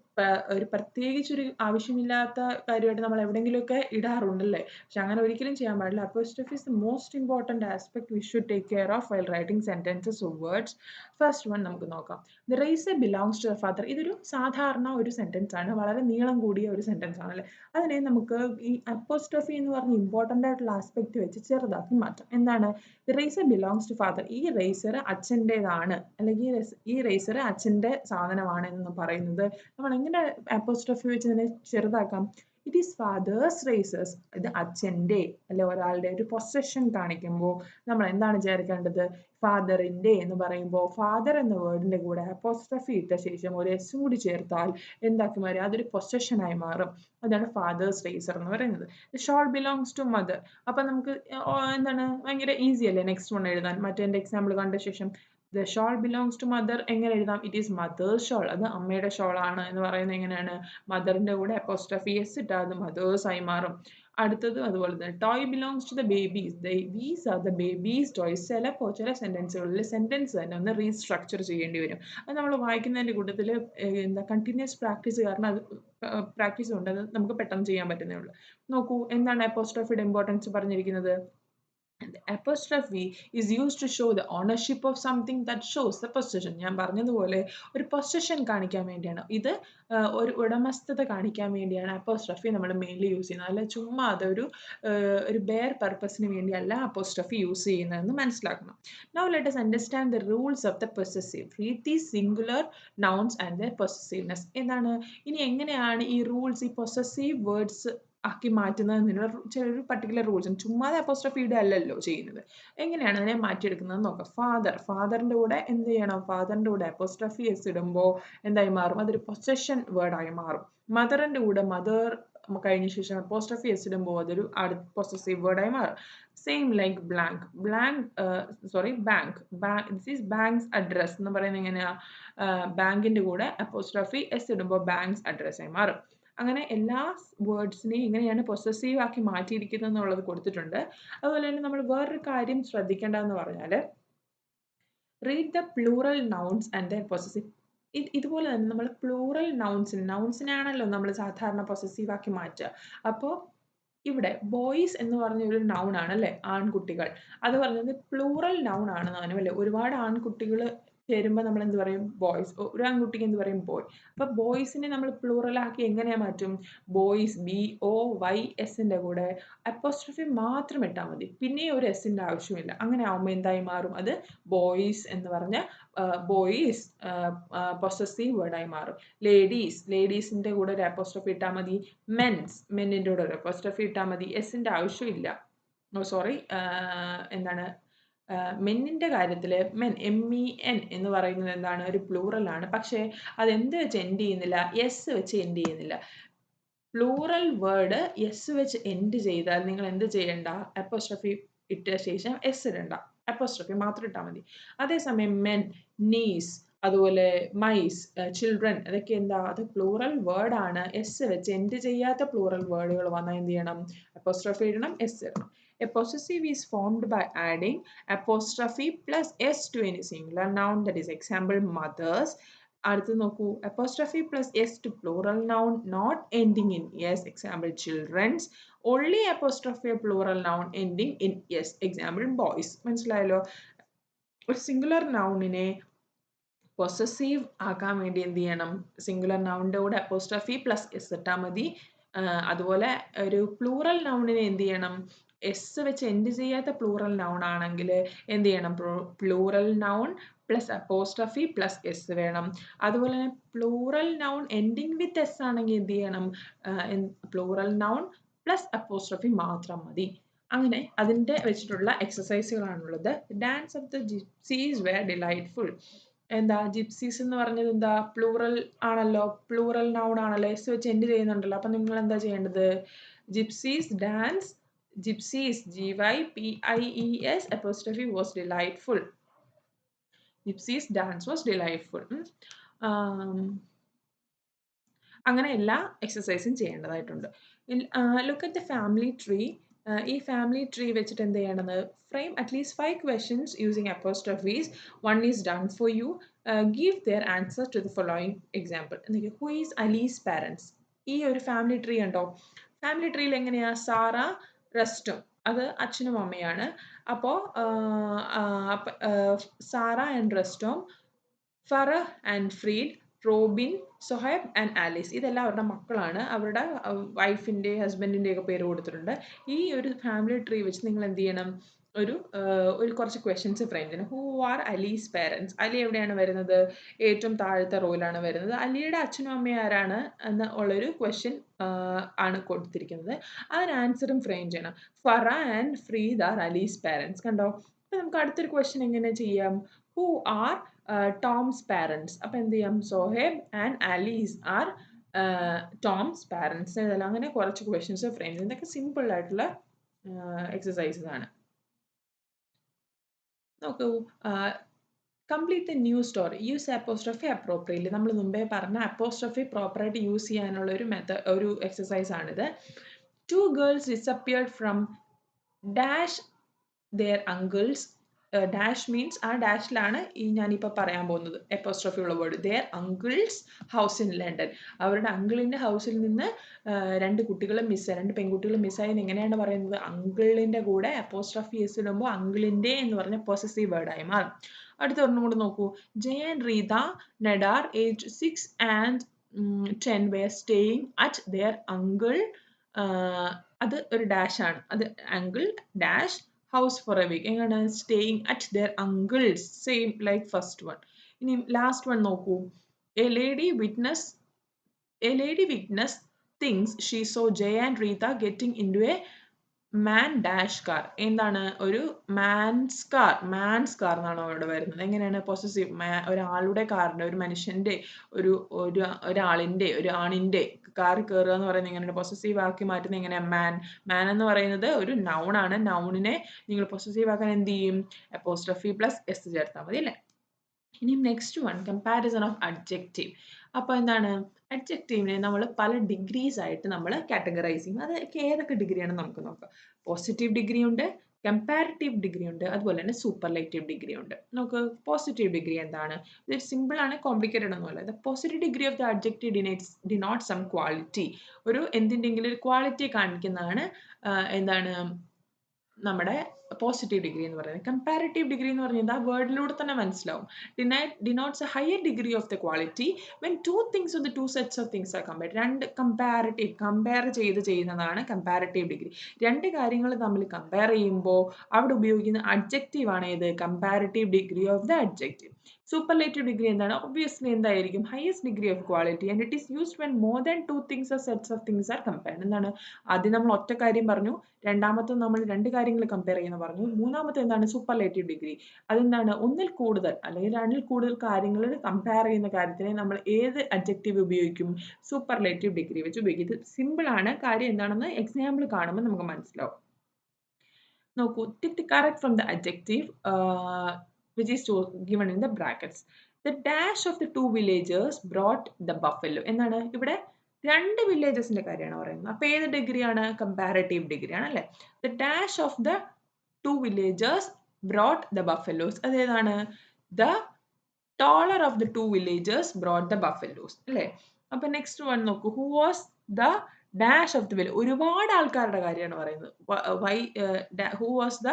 ഒരു പ്രത്യേകിച്ചൊരു ആവശ്യമില്ലാത്ത കാര്യമായിട്ട് നമ്മൾ എവിടെയെങ്കിലുമൊക്കെ ഇടാറുണ്ടല്ലേ? പക്ഷെ അങ്ങനെ ഒരിക്കലും ചെയ്യാൻ പാടില്ല. Apostrophe is the most important aspect we should take care of while writing sentences of words first one നമുക്ക് നോക്കാം. The razor belongs to the father ഇതൊരു സാധാരണ ഒരു സെന്റൻസ് ആണ്. വളരെ നീളം കൂടിയ ഒരു സെന്റൻസ് ആണല്ലേ അതിനെ നമുക്ക് ഈ അപ്പോസ്റ്റോഫി എന്ന് പറഞ്ഞ ഇമ്പോർട്ടന്റ് ആയിട്ടുള്ള ആസ്പെക്ട് വെച്ച് ചെറുതാക്കി മാറ്റാം. എന്താണ്? റേസർ ബിലോങ്സ് ടു ഫാദർ ഈ റേസർ അച്ഛന്റെതാണ്. അല്ലെങ്കിൽ ഈ റേസർ അച്ഛന്റെ സാധനമാണ് എന്ന് പറയുന്നത്. നമ്മൾ എങ്ങനെ അപ്പോസ്റ്റോഫി വെച്ച് ഇതിനെ ചെറുതാക്കാം? ഇറ്റ് ഈസ് ഫാദേഴ്സ് റേസേഴ്സ് ഇത് അച്ഛന്റെ അല്ലെ ഒരാളുടെ ഒരു പൊസഷൻ കാണിക്കുമ്പോൾ നമ്മൾ എന്താണ് വിചാരിക്കേണ്ടത്? ഫാദറിന്റെ എന്ന് പറയുമ്പോൾ ഫാദർ എന്ന വേർഡിന്റെ കൂടെ അപ്പോസ്ട്രഫി ഇട്ട ശേഷം ഒരു എസും കൂടി ചേർത്താൽ എന്താക്കി മാറി? അതൊരു പൊസഷനായി മാറും. അതാണ് ഫാദേഴ്സ് റേസർ എന്ന് പറയുന്നത്. ഷോൾ ബിലോങ്സ് ടു മദർ അപ്പം നമുക്ക് എന്താണ്? ഭയങ്കര ഈസി അല്ലേ? നെക്സ്റ്റ് വൺ എഴുതാൻ. മറ്റേ എന്റെ എക്സാമ്പിൾ കണ്ട ശേഷം the shawl belongs to mother എങ്ങനെ എഴുതാം? ഇറ്റ് ഈസ് മദേഴ്സ് ഷോൾ അത് അമ്മയുടെ ഷോൾ ആണ് എന്ന് പറയുന്നത് എങ്ങനെയാണ്? മദറിന്റെ കൂടെ അപ്പോസ്ട്രഫി എസ് ഇട്ടാൽ മദേഴ്സ് ആയി മാറും. അടുത്തത് അതുപോലെ തന്നെ toy belongs to the babies these are the babies toys ചിലപ്പോൾ ചില സെന്റൻസുകളിൽ സെന്റൻസ് തന്നെ ഒന്ന് റീസ്ട്രക്ചർ ചെയ്യേണ്ടി വരും. അത് നമ്മൾ വായിക്കുന്നതിന്റെ കൂട്ടത്തിൽ എന്താ കണ്ടിന്യൂസ് പ്രാക്ടീസ് കാരണം അത് പ്രാക്ടീസ് കൊണ്ട് അത് നമുക്ക് പെട്ടെന്ന് ചെയ്യാൻ പറ്റുന്നേ ഉള്ളൂ. നോക്കൂ എന്താണ് അപ്പോസ്റ്റോഫിയുടെ ഇമ്പോർട്ടൻസ് പറഞ്ഞിരിക്കുന്നത്? The apostrophe is used to show the ownership of something that shows the possession. ഞാൻ പറഞ്ഞതുപോലെ ഒരു പൊസഷൻ കാണിക്കാൻ വേണ്ടിയാണ്. ഇത് ഒരു ഉടമസ്ഥത കാണിക്കാൻ വേണ്ടിയാണ് അപ്പോസ്ട്രഫി നമ്മൾ മെയിൻലി യൂസ് ചെയ്യുന്നത്. അല്ല ചുമ്മാ അതൊരു ഒരു ബെയർ പർപ്പസിന് വേണ്ടിയല്ല അപ്പോസ്ട്രഫി യൂസ് ചെയ്യുന്നതെന്ന് മനസ്സിലാക്കണം now let's understand the rules of the possessive read the singular nouns and the possessiveness എന്താണ്? ഇനി എങ്ങനെയാണ് ഈ റൂൾസ് ഈ പൊസസീവ് വേർഡ്സ് ആക്കി മാറ്റുന്നത് എന്നുള്ള ചില ഒരു പർട്ടിക്കുലർ റൂൾസ് ചുമ്മാതെ അപ്പോസ്ട്രഫി ഇടുക അല്ലല്ലോ ചെയ്യുന്നത്. എങ്ങനെയാണ് അതിനെ മാറ്റിയെടുക്കുന്നത് നോക്കാം. ഫാദർ ഫാദറിന്റെ കൂടെ എന്ത് ചെയ്യണം? ഫാദറിന്റെ കൂടെ അപ്പോസ്ട്രഫി എസ് ഇടുമ്പോൾ എന്തായി മാറും? അതൊരു പൊസഷൻ വേർഡായി മാറും. മദറിന്റെ കൂടെ മദർ കഴിഞ്ഞ ശേഷം അപ്പോസ്ട്രഫി എസ് ഇടുമ്പോൾ അതൊരു അടുത്ത പൊസസീവ് വേർഡായി മാറും. Same like blank blank sorry bank this is bank's address എന്ന് പറയുന്നത് എങ്ങനെയാണ് ബാങ്കിന്റെ കൂടെ അപ്പോസ്ട്രഫി എസ് ഇടുമ്പോൾ ബാങ്ക്സ് അഡ്രസ്സായി മാറും. അങ്ങനെ എല്ലാ വേർഡ്സിനെയും ഇങ്ങനെയാണ് പൊസസീവ് ആക്കി മാറ്റിയിരിക്കുന്നത് എന്നുള്ളത് കൊടുത്തിട്ടുണ്ട്. അതുപോലെ തന്നെ നമ്മൾ വേറൊരു കാര്യം ശ്രദ്ധിക്കേണ്ടതെന്ന് പറഞ്ഞാൽ read the plural nouns and the possessive ഇതുപോലെ തന്നെ നമ്മൾ പ്ലൂറൽ നൗൺസിന് നൗൺസിനാണല്ലോ നമ്മൾ സാധാരണ പൊസസീവ് ആക്കി മാറ്റുക. അപ്പോൾ ഇവിടെ ബോയ്സ് എന്ന് പറഞ്ഞ ഒരു നൗൺ ആണ് അല്ലേ ആൺകുട്ടികൾ. അത് പറഞ്ഞത് പ്ലൂറൽ നൗൺ ആണ് നാനും അല്ലേ? ഒരുപാട് ആൺകുട്ടികൾ ചേരുമ്പോൾ നമ്മൾ എന്ത് പറയും ബോയ്സ് ഒരു ആൺകുട്ടിക്ക് എന്ത് പറയും? ബോയ് അപ്പൊ ബോയ്സിനെ നമ്മൾ പ്ലൂറൽ ആക്കി എങ്ങനെയാ മാറ്റും? ബോയ്സ് ബി ഒ വൈ എസിന്റെ കൂടെ അപ്പോസ്ട്രഫി മാത്രം ഇട്ടാൽ മതി. പിന്നെ ഒരു എസിന്റെ ആവശ്യമില്ല. അങ്ങനെ ആവുമ്പോൾ എന്തായി മാറും? അത് ബോയ്സ് എന്ന് പറഞ്ഞ ബോയ്സ് പൊസസീവ് വേർഡായി മാറും. ലേഡീസ് ലേഡീസിന്റെ കൂടെ ഒരു അപ്പോസ്ട്രഫി ഇട്ടാൽ മതി. മെൻസ് മെന്നിന്റെ കൂടെ ഒരു അപ്പോസ്ട്രഫി ഇട്ടാൽ മതി. എസിന്റെ ആവശ്യമില്ല. സോറി എന്താണ്? മെന്നിന്റെ കാര്യത്തിൽ മെൻ എം ഇ എൻ എന്ന് പറയുന്നത് എന്താണ്? ഒരു പ്ലൂറൽ ആണ്. പക്ഷേ അത് എന്ത് വെച്ച് എൻഡ് ചെയ്യുന്നില്ല? എസ് വെച്ച് എൻഡ് ചെയ്യുന്നില്ല. പ്ലൂറൽ വേർഡ് എസ് വെച്ച് എൻഡ് ചെയ്താൽ നിങ്ങൾ എന്ത് ചെയ്യണ്ട? അപ്പോസ്ട്രഫി ഇട്ട ശേഷം എസ് ഇടണ്ട. അപ്പോസ്ട്രഫി മാത്രം ഇട്ടാൽ മതി. അതേസമയം മെൻ നീസ് അതുപോലെ മൈസ് ചിൽഡ്രൻ അതൊക്കെ എന്താ? അത് പ്ലൂറൽ വേർഡ് ആണ്. എസ് വെച്ച് എൻഡ് ചെയ്യാത്ത പ്ലൂറൽ വേർഡുകൾ വന്നാൽ എന്ത് ചെയ്യണം? അപ്പോസ്ട്രഫി ഇടണം എസ് ഇടണം. A possessive is formed by adding apostrophe plus s to any singular noun that is example mothers അടുത്ത് നോക്കൂ apostrophe plus s to plural noun not ending in s example children's only apostrophe plural noun ending in s example boys മനസ്സിലായല്ലോ ഒരു singular നൗണിനെ possessive ആക്കാൻ വേണ്ടി എന്ത് ചെയ്യണം singular നൗണിന്റെ കൂടെ apostrophe plus S ഇട്ടാൽ മതി അതുപോലെ ഒരു പ്ലൂറൽ നൗണിനെ എന്ത് ചെയ്യണം എസ് വെച്ച് എൻഡ് ചെയ്യാത്ത പ്ലൂറൽ നൗൺ ആണെങ്കിൽ എന്ത് ചെയ്യണം? Plural noun plus apostrophe plus S വേണം. അതുപോലെ തന്നെ plural noun ending with S ആണെങ്കിൽ എന്ത് ചെയ്യണം? പ്ലൂറൽ നൗൺ പ്ലസ് അപ്പോസ്ട്രഫി മാത്രം മതി. അങ്ങനെ അതിന്റെ വെച്ചിട്ടുള്ള എക്സസൈസുകളാണുള്ളത് dance of the gypsies were delightful എന്താ? ജിപ്സീസ് എന്ന് പറഞ്ഞത് എന്താ? പ്ലൂറൽ ആണല്ലോ. പ്ലൂറൽ നൗൺ ആണല്ലോ. എസ് വെച്ച് എൻഡ് ചെയ്യുന്നുണ്ടല്ലോ. അപ്പം നിങ്ങൾ എന്താ ചെയ്യേണ്ടത്? Gypsies dance gypsies G-Y-P-I-E-S apostrophe was delightful. Gypsies dance was delightful. അങ്ങനെ എല്ലാ എക്സസൈസും ചെയ്യേണ്ടതായിട്ടുണ്ട്. Look at the family tree ഈ ഫാമിലി ട്രീ വെച്ചിട്ട് എന്ത് ചെയ്യണത്? Frame at least five questions using apostrophes one is done for you give their answer to the following example എന്തൊക്കെ who is Alice's parents ഈ ഒരു ഫാമിലി ട്രീ ഉണ്ടോ family ട്രീയിൽ എങ്ങനെയാ? സാറ റെസ്റ്റും. അത് അച്ഛനും അമ്മയാണ് അപ്പോൾ Sara and Rustom Farah and Fareed Robin Sohaib and Alice. ഇതെല്ലാം അവരുടെ മക്കളാണ്. അവരുടെ വൈഫിന്റെ ഹസ്ബൻഡിന്റെ ഒക്കെ പേര് കൊടുത്തിട്ടുണ്ട്. ഈ ഒരു ഫാമിലി ട്രീ വെച്ച് നിങ്ങൾ എന്ത് ചെയ്യണം? ഒരു ഒരു കുറച്ച് questions frame who are Alice's parents Ali എവിടെയാണ് വരുന്നത്? ഏറ്റവും താഴത്തെ റോയിലാണ് വരുന്നത്. അലിയുടെ അച്ഛനും അമ്മയും ആരാണ് എന്ന് ഉള്ളൊരു ക്വസ്റ്റ്യൻ ആണ് കൊടുത്തിരിക്കുന്നത്. അതിന് ആൻസറും ഫ്രെയിം ചെയ്യണം. Farah and Fareed are Alice's parents കണ്ടോ? അപ്പം നമുക്ക് അടുത്തൊരു ക്വസ്റ്റ്യൻ എങ്ങനെ ചെയ്യാം? ഹൂ ആർ ടോംസ് പാരൻസ് അപ്പം എന്ത് ചെയ്യാം? Sohaib and Alice are Tom's parents ഇതെല്ലാം അങ്ങനെ കുറച്ച് ക്വസ്റ്റ്യൻസ് ഫ്രെയിം ചെയ്യും ഇതൊക്കെ സിമ്പിൾ ആയിട്ടുള്ള എക്സസൈസസ് ആണ്. നോക്കൂ complete new story use apostrophe appropriately നമ്മൾ മുമ്പേ പറഞ്ഞ അപ്പോസ്ട്രഫി പ്രോപ്പറായിട്ട് യൂസ് ചെയ്യാനുള്ള ഒരു മെത്ത ഒരു എക്സസൈസ് ആണിത്. Two girls disappeared from dash their uncle's dash means ആ ഡാഷിലാണ് ഈ ഞാനിപ്പോൾ പറയാൻ പോകുന്നത്. എപ്പോസ്ട്രോഫി ഉള്ള word their uncle's house in London അവരുടെ അങ്കിളിന്റെ ഹൗസിൽ നിന്ന് രണ്ട് കുട്ടികളും മിസ്സായി രണ്ട് പെൺകുട്ടികളും മിസ്സായി എന്ന് എങ്ങനെയാണ് പറയുന്നത്? അങ്കിളിന്റെ കൂടെ എപ്പോസ്ട്രോഫി എസ് ഇടുമ്പോൾ അങ്കിളിന്റെ എന്ന് പറഞ്ഞ പൊസസീവ് വേർഡായി മാറും. അടുത്ത ഒരെണ്ണം കൂടെ നോക്കൂ. Jayan Reetha നെഡാർ age six and ten were staying at their uncle അത് ഒരു ഡാഷാണ് അത് uncle dash house for a week എങ്ങനെയാണ്? Staying at their uncle's same like first one ഇനി ലാസ്റ്റ് വൺ നോക്കൂ. A lady witness a lady witness things she saw Jaya and Rita getting into a man dash car എന്താണ്? ഒരു man's car man's car എന്നാണ് അവിടെ വരുന്നത്. എങ്ങനെയാണ്? Possessive ഒരാളുടെ കാറിന്റെ ഒരു മനുഷ്യന്റെ ഒരു ഒരു ഒരാളിന്റെ ഒരു ആണിന്റെ കാറിൽ കയറുക എന്ന് പറയുന്നത് എങ്ങനെയാണ്? പൊസസീവ് ആക്കി മാറ്റുന്നത് എങ്ങനെയാണ്? മാൻ മാൻ എന്ന് പറയുന്നത് ഒരു നൗണാണ് നൗണിനെ നിങ്ങൾ പൊസസീവ് ആക്കാൻ എന്ത് ചെയ്യും? അപ്പോസ്ട്രഫി പ്ലസ് എസ് ചേർത്താൽ മതി അല്ലേ? ഇനി next one comparison of adjective അപ്പോൾ എന്താണ്? അഡ്ജക്റ്റീവിനെ നമ്മൾ പല ഡിഗ്രീസ് ആയിട്ട് നമ്മൾ കാറ്റഗറൈസ് ചെയ്യും. അത് ഏതൊക്കെ ഡിഗ്രിയാണെന്ന് നമുക്ക് നോക്കാം. പോസിറ്റീവ് ഡിഗ്രി ഉണ്ട് കമ്പാരിറ്റീവ് ഡിഗ്രി ഉണ്ട് അതുപോലെ തന്നെ സൂപ്പർലേറ്റീവ് ഡിഗ്രി ഉണ്ട്. നമുക്ക് പോസിറ്റീവ് ഡിഗ്രി എന്താണ്? ഇത് സിമ്പിൾ ആണ് കോംപ്ലിക്കേറ്റഡ് ഒന്നുമല്ല the positive degree of the adjective denotes denote some quality ഒരു എന്തിന്റെങ്കിലും ഒരു ക്വാളിറ്റി കാണിക്കുന്നതാണ് എന്താണ് നമ്മുടെ പോസിറ്റീവ് ഡിഗ്രി എന്ന് പറയുന്നത്. കമ്പാരിറ്റീവ് ഡിഗ്രി എന്ന് പറഞ്ഞാൽ ആ വേർഡിലൂടെ തന്നെ മനസ്സിലാവും. Deny denotes a higher degree of the quality when two things of the two sets of things are compare രണ്ട് കമ്പാരിറ്റീവ് കമ്പയർ ചെയ്ത് ചെയ്യുന്നതാണ് കമ്പാരിറ്റീവ് ഡിഗ്രി രണ്ട് കാര്യങ്ങൾ തമ്മിൽ കമ്പയർ ചെയ്യുമ്പോൾ അവിടെ ഉപയോഗിക്കുന്ന അഡ്ജക്റ്റീവ് ആണ് ഏത്? Comparative degree of the adjective superlative degree എന്താണ്? ഒബ്വിയസ്ലി എന്തായിരിക്കും? Highest degree of quality and it is used when more than two things or sets of things are compared എന്താണ്? ആദ്യം നമ്മൾ ഒറ്റ കാര്യം പറഞ്ഞു. രണ്ടാമത്തെ നമ്മൾ രണ്ട് കാര്യങ്ങൾ കമ്പയർ ചെയ്യുന്ന പറഞ്ഞു. മൂന്നാമത്തെ എന്താണ്? സൂപ്പർലേറ്റീവ് ഡിഗ്രി അതെന്താണ്? ഒന്നിൽ കൂടുതൽ അല്ലെങ്കിൽ രണ്ടിൽ കൂടുതൽ കാര്യങ്ങൾ കമ്പയർ ചെയ്യുന്ന കാര്യത്തിനെ നമ്മൾ ഏത് അഡ്ജക്റ്റീവ് ഉപയോഗിക്കും? സൂപ്പർലേറ്റീവ് ഡിഗ്രി വെച്ച് ഉപയോഗിക്കും. ഇത് സിമ്പിൾ ആണ്. കാര്യം എന്താണെന്ന് എക്സാമ്പിൾ കാണുമ്പോൾ നമുക്ക് മനസ്സിലാവും. നോക്കൂ. Tick correct from the adjective which is given in the brackets. The dash of the two villagers brought the buffalo. എന്താണ്? ഇവിടെ രണ്ട് വില്ലേജസിന്റെ കാര്യമാണ് പറയുന്നത്. അപ്പൊ ഏത് ഡിഗ്രിയാണ് കമ്പാരറ്റീവ് ഡിഗ്രിയാണ് അല്ലെ? The dash of the two villagers brought the buffaloes അതേതാണ് the taller of the two villagers brought the buffaloes അല്ലെ? അപ്പൊ നെക്സ്റ്റ് വൺ നോക്കൂ. Who was the dash of the village ഒരുപാട് ആൾക്കാരുടെ കാര്യമാണ് പറയുന്നത്. Why who was the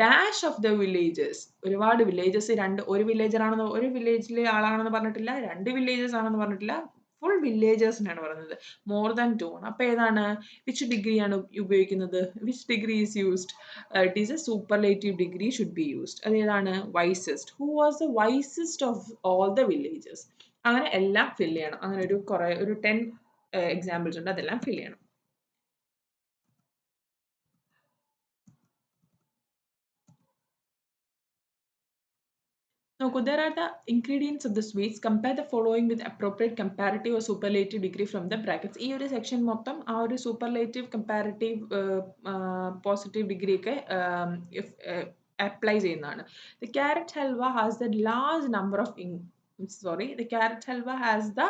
dash of the villages ഒരുപാട് villages രണ്ട് ഒരു വില്ലേജർ ആണെന്ന് ഒരു വില്ലേജിലെ ആളാണെന്ന് പറഞ്ഞിട്ടില്ല രണ്ട് വില്ലേജസ് ആണെന്ന് പറഞ്ഞിട്ടില്ല ഫുൾ വില്ലേജേഴ്സിനാണ് പറയുന്നത്. മോർ ദാൻ ടു ആണ്. അപ്പോൾ ഏതാണ്? വിച്ച് ഡിഗ്രിയാണ് ഉപയോഗിക്കുന്നത്? Which degree is used it is a superlative degree should be used അത് ഏതാണ്? Wisest who was the wisest of all the villages അങ്ങനെ എല്ലാം ഫില്ല് ചെയ്യണം. അങ്ങനെ ഒരു കുറേ ഒരു ടെൻ എക്സാമ്പിൾസ് ഉണ്ട്. അതെല്ലാം ഫില്ല് ചെയ്യണം. നോക്കൂ there are the ingredients of the sweets compare the following with appropriate comparative or superlative degree from the brackets? ഈ ഒരു സെക്ഷൻ മൊത്തം ആ ഒരു സൂപ്പർലേറ്റീവ് കമ്പാരിറ്റീവ് പോസിറ്റീവ് ഡിഗ്രി ഒക്കെ അപ്ലൈ ചെയ്യുന്നതാണ്. The carrot halwa has the large number of sorry the carrot halwa has the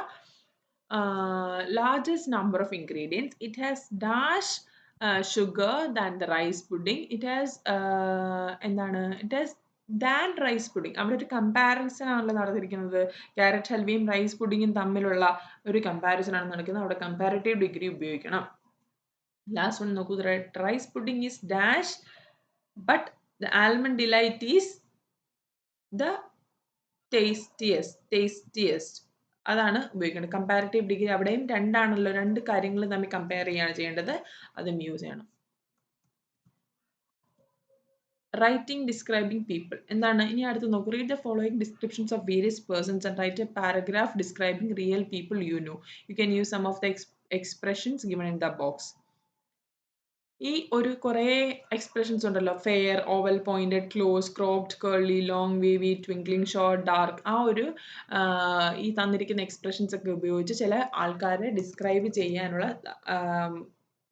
largest number of ingredients it has dash sugar than the rice pudding it has എന്താണ്? It has than rice pudding അവിടെ ഒരു comparison ആണല്ലോ നടന്നിരിക്കുന്നത്. Carrot ഹൽവയും rice പുഡിങ്ങും തമ്മിലുള്ള ഒരു comparison ആണ് നടക്കുന്നത്. അവിടെ കമ്പാരിറ്റീവ് ഡിഗ്രി ഉപയോഗിക്കണം. ലാസ്റ്റ് വൺ നോക്കൂ. Rice pudding is dash but the almond delight is the tastiest tastiest അതാണ് ഉപയോഗിക്കേണ്ടത്. കമ്പാരിറ്റീവ് ഡിഗ്രി അവിടെയും രണ്ടാണല്ലോ. രണ്ട് കാര്യങ്ങൾ തമ്മിൽ കമ്പയർ ചെയ്യാണ് ചെയ്യേണ്ടത്. അതും യൂസ് ചെയ്യണം റൈറ്റിംഗ് ഡിസ്ക്രൈബിംഗ് പീപ്പിൾ എന്താണ്? ഇനി അടുത്ത് നോക്കൂ. Read the following descriptions of various persons and write a paragraph describing real people you know you can use some of the expressions given in the box ഈ ഒരു കുറേ expressions ഉണ്ടല്ലോ. Fair oval pointed close cropped curly long wavy twinkling short dark ആ ഒരു ഈ തന്നിരിക്കുന്ന expressions ഒക്കെ ഉപയോഗിച്ച് ചില ആൾക്കാരെ ഡിസ്ക്രൈബ് ചെയ്യാനുള്ള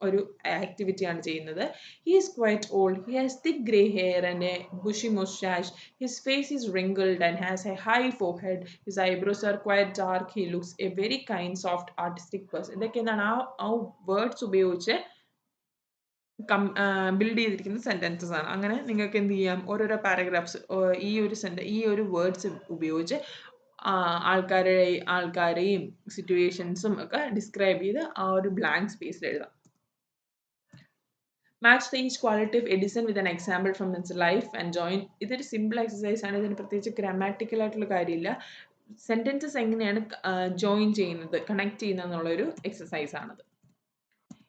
ഒരു ആക്ടിവിറ്റിയാണ് ചെയ്യുന്നത്. He is quite old he has thick grey hair and a bushy moustache his face is wrinkled and has a high forehead his eyebrows are quite dark he looks a very kind soft artistic person ഇതൊക്കെ എന്താണ്? ആ ആ words ഉപയോഗിച്ച് come build ചെയ്തിരിക്കുന്ന sentences ആണ്. അങ്ങനെ നിങ്ങൾക്ക് എന്ത് ചെയ്യാം? ഓരോരോ പാരഗ്രാഫ്സ് ഈ ഒരു സെന്റ ഈ ഒരു വേർഡ്സ് ഉപയോഗിച്ച് ആൾക്കാരെ ആൾക്കാരെയും സിറ്റുവേഷൻസും ഒക്കെ ഡിസ്ക്രൈബ് ചെയ്ത് ആ ഒരു ബ്ലാങ്ക് സ്പേസിൽ എഴുതാം. Match the each of Edison with an example from means life and join ഇതൊരു സിമ്പിൾ എക്സസൈസ് ആണ്. ഇതിന് പ്രത്യേകിച്ച് ഗ്രാമാറ്റിക്കൽ ആയിട്ടുള്ള കാര്യമില്ല. സെന്റൻസസ് എങ്ങനെയാണ് ജോയിൻ ചെയ്യുന്നത് കണക്ട് ചെയ്യുന്നത് എന്നുള്ളൊരു എക്സസൈസ് ആണത്.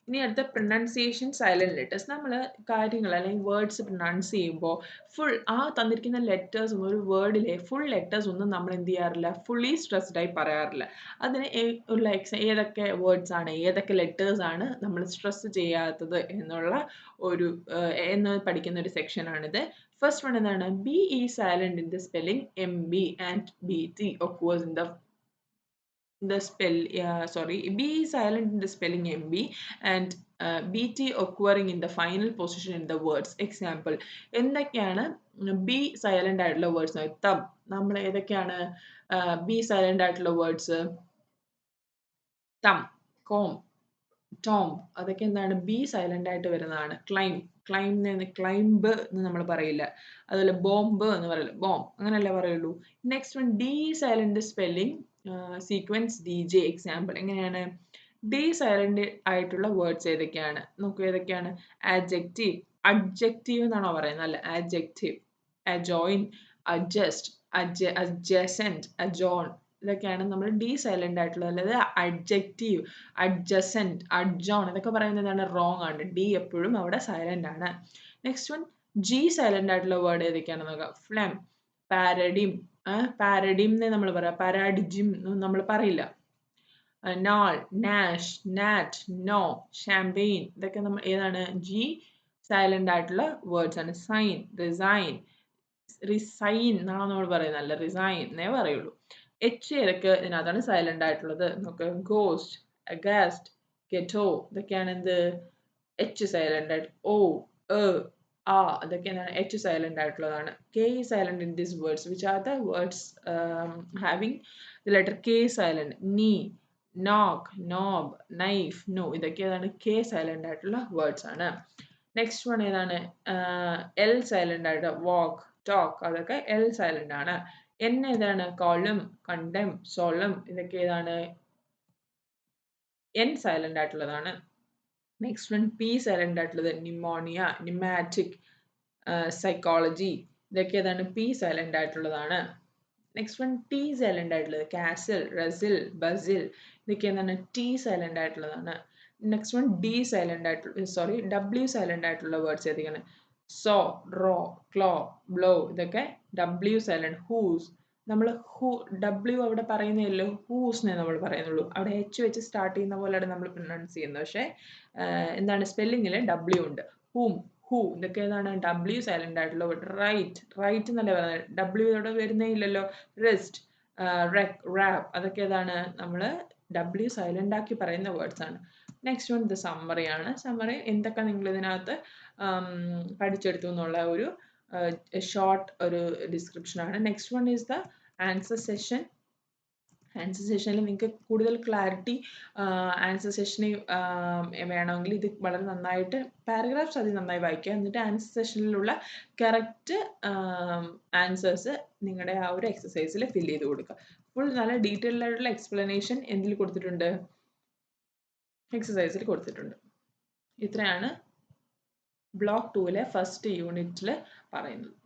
ഇനി അടുത്ത പ്രൊണൗൺസിയേഷൻ സൈലന്റ് ലെറ്റേഴ്സ് നമ്മൾ കാര്യങ്ങൾ അല്ലെങ്കിൽ വേർഡ്സ് പ്രൊണൗൺസ് ചെയ്യുമ്പോൾ ഫുൾ ആ തന്നിരിക്കുന്ന ലെറ്റേഴ്സ് ഒരു വേർഡിലെ ഫുൾ ലെറ്റേഴ്സ് ഒന്നും നമ്മൾ എന്ത് ചെയ്യാറില്ല? ഫുള്ളി സ്ട്രെസ്ഡ് ആയി പറയാറില്ല. അതിന് ഉള്ള എക്സ ഏതൊക്കെ വേർഡ്സ് ആണ് ഏതൊക്കെ ലെറ്റേഴ്സ് ആണ് നമ്മൾ സ്ട്രെസ് ചെയ്യാത്തത് എന്നുള്ള ഒരു എന്ന് പഠിക്കുന്ന ഒരു സെക്ഷനാണിത് ഫസ്റ്റ് വൺ എന്താണ്? B is silent in the spelling M B and B T occurs in the the spell uh, sorry. B is silent in the spelling mb and uh, bt occurring in the final position in the words. Example എന്തൊക്കെയാണ്? B silent ആയിട്ടുള്ള words thumb നമ്മൾ ഏതൊക്കെയാണ്? B silent ആയിട്ടുള്ള words thumb comb tomb അതൊക്കെ എന്താണ്? B silent ആയിട്ട് വരുന്നതാണ്. Climb climb climb എന്ന് നമ്മൾ പറയില്ല. അതുപോലെ ബോംബ് എന്ന് പറയില്ല. ബോംബ് അങ്ങനെയല്ലേ പറയുള്ളൂ. Next one D silent spelling sequence D J example എങ്ങനെയാണ്? ഡി സൈലന്റ് ആയിട്ടുള്ള വേർഡ്സ് ഏതൊക്കെയാണ്? നോക്കൂ ഏതൊക്കെയാണ്? ആഡ്ജക്റ്റീവ് അഡ്ജക്റ്റീവ് എന്നാണോ പറയുന്നത് അല്ല? Adjective adjoin adjust adjacent adjourn ഇതൊക്കെയാണ് നമ്മൾ ഡി സൈലന്റ് ആയിട്ടുള്ള അല്ലാതെ അഡ്ജക്റ്റീവ് അഡ്ജസെന്റ് അഡ്ജോൺ ഇതൊക്കെ പറയുന്നത് എന്താണ്? റോങ് ആണ്. ഡി എപ്പോഴും അവിടെ സൈലന്റ് ആണ്. നെക്സ്റ്റ് വൺ ജി സൈലന്റ് ആയിട്ടുള്ള വേർഡ് ഏതൊക്കെയാണെന്ന് നോക്കാം. ഫ്ലം പാരഡിം പാരഡിം എന്നേ നമ്മൾ പറയാം. പാരാഡിജിം നമ്മൾ പറയില്ല. നാൾ നാഷ് നാറ്റ് നോ ഷാമ്പെയിൻ ഇതൊക്കെ നമ്മൾ ഏതാണ്? ജി സൈലന്റ് ആയിട്ടുള്ള വേർഡ്സ് ആണ്. സൈൻ റിസൈൻ റിസൈൻ എന്നാണ് നമ്മൾ പറയുന്നത്. അല്ല റിസൈൻ എന്നേ പറയുള്ളൂ. എച്ച് ഏതൊക്കെ ഇതിനകത്താണ് സൈലന്റ് ആയിട്ടുള്ളത്? നമുക്ക് ഗോസ്റ്റ് അഗാസ്റ്റ് ഗെറ്റോ ഇതൊക്കെയാണ് എന്ത്? എച്ച് സൈലന്റ് ആയിട്ട്. ഓ ആ അതൊക്കെ എന്താണ് എച്ച് സൈലന്റ് ആയിട്ടുള്ളതാണ്. K is silent in this words which are the words having the letter K silent knee knock knob knife know ഇതൊക്കെ ഏതാണ് കെ സൈലന്റ് ആയിട്ടുള്ള വേർഡ്സ് ആണ്. നെക്സ്റ്റ് വൺ ഏതാണ്? എൽ സൈലന്റ് ആയിട്ട് വാക്ക് ടോക്ക് അതൊക്കെ L silent ആണ്. N ഏതാണ്? Column condemn solemn ഇതൊക്കെ ഏതാണ്? എൻ സൈലന്റ് ആയിട്ടുള്ളതാണ്. നെക്സ്റ്റ് വൺ പി സൈലന്റ് ആയിട്ടുള്ളത് ന്യൂമോണിയ ന്യൂമാറ്റിക് സൈക്കോളജി ഇതൊക്കെ ഏതാണ്? പി സൈലന്റ് ആയിട്ടുള്ളതാണ് നെക്സ്റ്റ് വൺ ടി സൈലന്റ് ആയിട്ടുള്ളത് കാസിൽ റസിൽ ബസിൽ ഇതൊക്കെ എന്താണ് ടി സൈലന്റ് ആയിട്ടുള്ളതാണ് നെക്സ്റ്റ് വൺ ഡി സൈലന്റ് ആയിട്ടുള്ള സോറി ഡബ്ല്യു സൈലന്റ് ആയിട്ടുള്ള വേർഡ്സ് ഏതൊക്കെയാണ്? സോ റോ ക്ലോ ബ്ലോ ഇതൊക്കെ ഡബ്ല്യു സൈലന്റ് ഹൂസ് നമ്മൾ ഹു ഡബ്ല്യു അവിടെ പറയുന്നില്ലല്ലോ ഹൂസ്ന്നേ നമ്മൾ പറയുന്നുള്ളൂ. അവിടെ എച്ച് വെച്ച് സ്റ്റാർട്ട് ചെയ്യുന്ന പോലെയാണ് നമ്മൾ പ്രൊനൗൺസ് ചെയ്യുന്നത്. പക്ഷേ എന്താണ് സ്പെല്ലിങ്ങിൽ ഡബ്ല്യു ഉണ്ട്. ഹൂം ഹൂ ഇതൊക്കെ ഏതാണ്? ഡബ്ല്യു സൈലന്റ് ആയിട്ടുള്ള റൈറ്റ് റൈറ്റ് എന്നല്ലേ പറയുന്നത്. ഡബ്ല്യു ഇവിടെ വരുന്നേ ഇല്ലല്ലോ. റെസ്റ്റ് റെക് റാപ്പ് അതൊക്കെ ഏതാണ്? നമ്മൾ ഡബ്ല്യു സൈലന്റ് ആക്കി പറയുന്ന വേർഡ്സ് ആണ്. നെക്സ്റ്റ് വൺ ഇത് സമ്മറി ആണ്. സമ്മറി എന്തൊക്കെ നിങ്ങൾ ഇതിനകത്ത് പഠിച്ചെടുത്തു എന്നുള്ള ഒരു ഷോർട്ട് ഒരു ഡിസ്ക്രിപ്ഷൻ ആണ്. Next one is the answer session answer സെഷനിൽ നിങ്ങൾക്ക് കൂടുതൽ ക്ലാരിറ്റി ആൻസർ സെഷന് വേണമെങ്കിൽ ഇത് വളരെ നന്നായിട്ട് പാരഗ്രാഫ്സ് അതിൽ നന്നായി വായിക്കുക. എന്നിട്ട് ആൻസർ സെഷനിലുള്ള കറക്റ്റ് ആൻസേഴ്സ് നിങ്ങളുടെ ആ ഒരു എക്സസൈസിൽ ഫിൽ ചെയ്ത് കൊടുക്കുക. ഫുൾ നല്ല ഡീറ്റെയിൽഡ് ആയിട്ടുള്ള എക്സ്പ്ലനേഷൻ എന്തിൽ കൊടുത്തിട്ടുണ്ട്? എക്സസൈസിൽ കൊടുത്തിട്ടുണ്ട്. ഇത്രയാണ്. ബ്ലോക്ക് ടൂവിലെ ഫസ്റ്റ് യൂണിറ്റിൽ പറയുന്നത്.